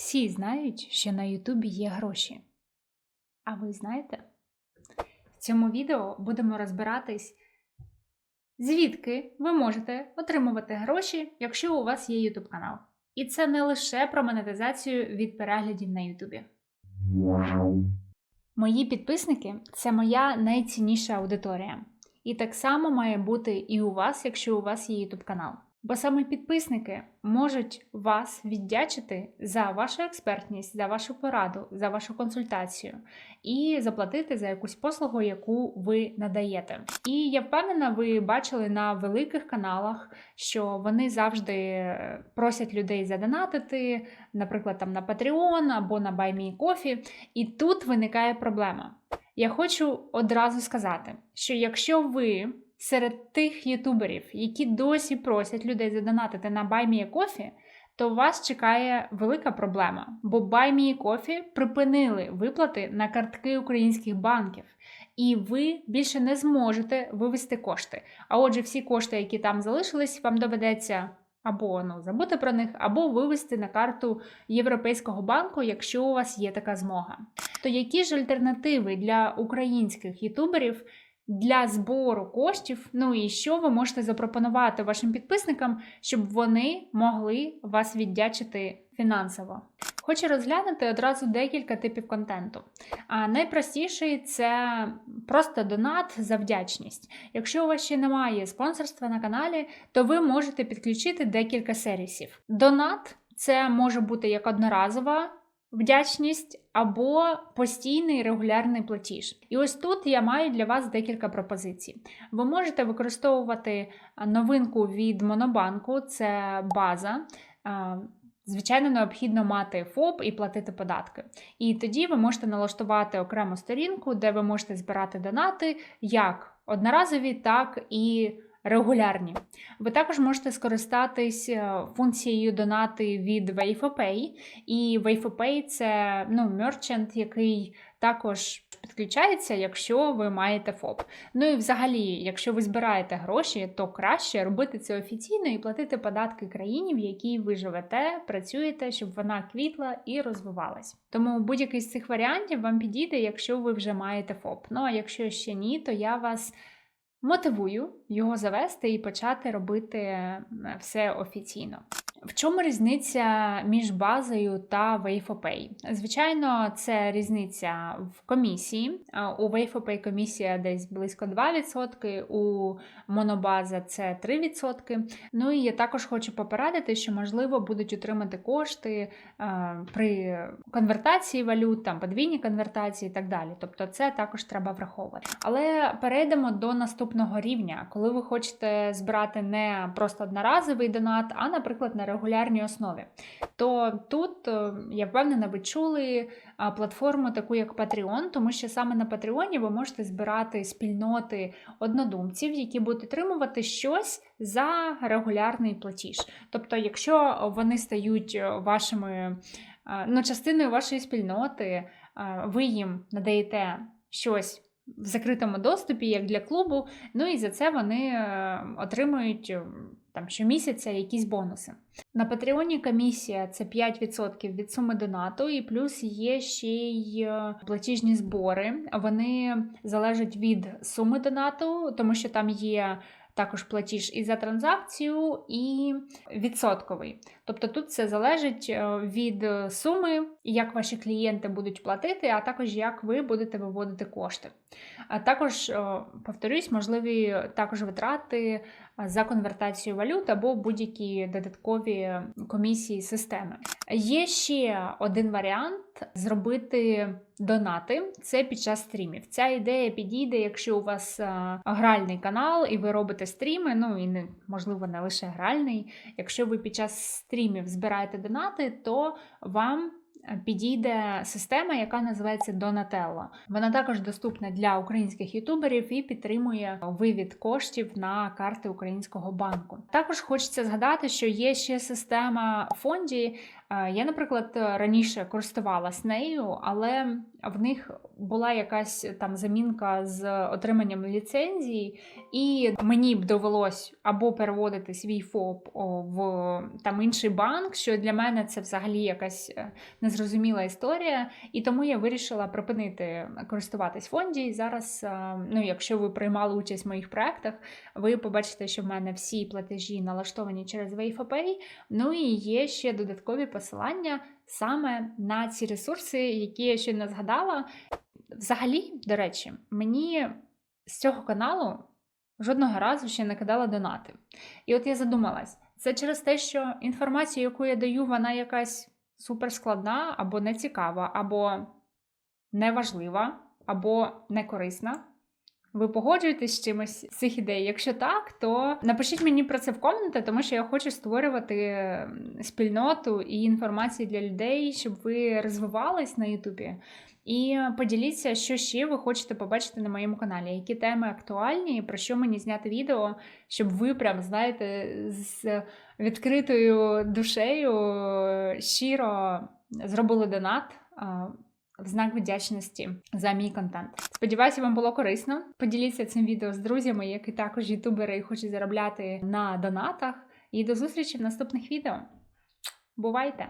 Всі знають, що на Ютубі є гроші. А ви знаєте? В цьому відео будемо розбиратись, звідки ви можете отримувати гроші, якщо у вас є Ютуб канал. І це не лише про монетизацію від переглядів на Ютубі. Мої підписники це моя найцінніша аудиторія. І так само має бути і у вас, якщо у вас є YouTube канал. Бо саме підписники можуть вас віддячити за вашу експертність, за вашу пораду, за вашу консультацію і заплатити за якусь послугу, яку ви надаєте. І я впевнена, ви бачили на великих каналах, що вони завжди просять людей задонатити, наприклад, там на Patreon або на BuyMeCoffee. І тут виникає проблема. Я хочу одразу сказати, що якщо ви серед тих ютуберів, які досі просять людей задонатити на BuyMeACoffee, то вас чекає велика проблема, бо BuyMeACoffee припинили виплати на картки українських банків, і ви більше не зможете вивести кошти. А отже, всі кошти, які там залишились, вам доведеться. Або ну, забути про них, або вивести на карту Європейського банку, якщо у вас є така змога. То які ж альтернативи для українських ютуберів для збору коштів? Ну і що ви можете запропонувати вашим підписникам, щоб вони могли вас віддячити фінансово? Хочу розглянути одразу декілька типів контенту. А найпростіший це просто донат за вдячність. Якщо у вас ще немає спонсорства на каналі, то ви можете підключити декілька сервісів. Донат це може бути як одноразова вдячність або постійний регулярний платіж. І ось тут я маю для вас декілька пропозицій. Ви можете використовувати новинку від Монобанку, це база. Звичайно, необхідно мати ФОП і платити податки. І тоді ви можете налаштувати окрему сторінку, де ви можете збирати донати як одноразові, так і регулярні. Ви також можете скористатись е, функцією донати від WavePay. І WavePay – це ну, мерчант, який також підключається, якщо ви маєте ФОП. Ну і взагалі, якщо ви збираєте гроші, то краще робити це офіційно і платити податки країні, в якій ви живете, працюєте, щоб вона квітла і розвивалась. Тому будь-який з цих варіантів вам підійде, якщо ви вже маєте ФОП. Ну а якщо ще ні, то я вас. Мотивую його завести і почати робити е, все офіційно. В чому різниця між базою та WaveOpay? Звичайно, це різниця в комісії. У WaveOpay комісія десь близько 2%, у Монобаза це 3%. Ну і я також хочу попередити, що можливо будуть отримати кошти при конвертації валют, там подвійні конвертації і так далі. Тобто, це також треба враховувати. Але перейдемо до наступного рівня, коли ви хочете збирати не просто одноразовий донат, а, наприклад, на регулярній основі. То тут, е, я впевнена, ви чули платформу, таку як Patreon, тому що саме на Patreon ви можете збирати спільноти однодумців, які будуть отримувати щось за регулярний платіж. Тобто, якщо вони стають вашими ну, частиною вашої спільноти, ви їм надаєте щось. В закритому доступі, як для клубу, ну і за це вони е, отримують там щомісяця якісь бонуси. На Патреоні комісія це 5% від суми донату, і плюс є ще й е, платіжні збори. Вони залежать від суми донату, тому що там є. Також платіж і за транзакцію, і відсотковий. Тобто тут все залежить е, від суми, як ваші клієнти будуть платити, а також як ви будете виводити кошти. А також, е, повторюсь, можливі також витрати за конвертацію валют або будь-які додаткові комісії системи. Є ще один варіант зробити донати це під час стрімів. Ця ідея підійде, якщо у вас гральний канал і ви робите стріми, ну і не можливо не лише гральний. Якщо ви під час стрімів збираєте донати, то вам підійде система, яка називається Donatello. Вона також доступна для українських ютуберів і підтримує вивід коштів на карти українського банку. Також хочеться згадати, що є ще система фонді, Е, Я, наприклад, раніше користувалась нею, але в них була якась там замінка з отриманням ліцензії, і мені б довелось або переводити свій ФОП в там інший банк, що для мене це взагалі якась е, незрозуміла історія. І тому я вирішила припинити користуватись фонді. І зараз, е, ну, якщо ви приймали участь в моїх проектах, ви побачите, що в мене всі платежі налаштовані через WayFapay. Ну і є ще додаткові посилання саме на ці ресурси, які я щойно згадала. Взагалі, до речі, мені з цього каналу жодного разу ще не кидала донати. І от я задумалась, це через те, що інформація, яку я даю, вона якась суперскладна, або нецікава, або неважлива, або некорисна. Ви погоджуєтесь з чимось з цих ідей? Якщо так, то напишіть мені про це в коменти, тому що я хочу створювати спільноту і інформацію для людей, щоб ви розвивались на Ютубі. І поділіться, що ще ви хочете побачити на моєму каналі, які теми актуальні, і про що мені зняти відео, щоб ви прям знаєте з відкритою душею е, щиро зробили донат. В знак вдячності за мій контент. Сподіваюся, вам було корисно. Поділіться цим відео з друзями, які також ютубери і хочуть заробляти на донатах. І до зустрічі в наступних відео. Бувайте!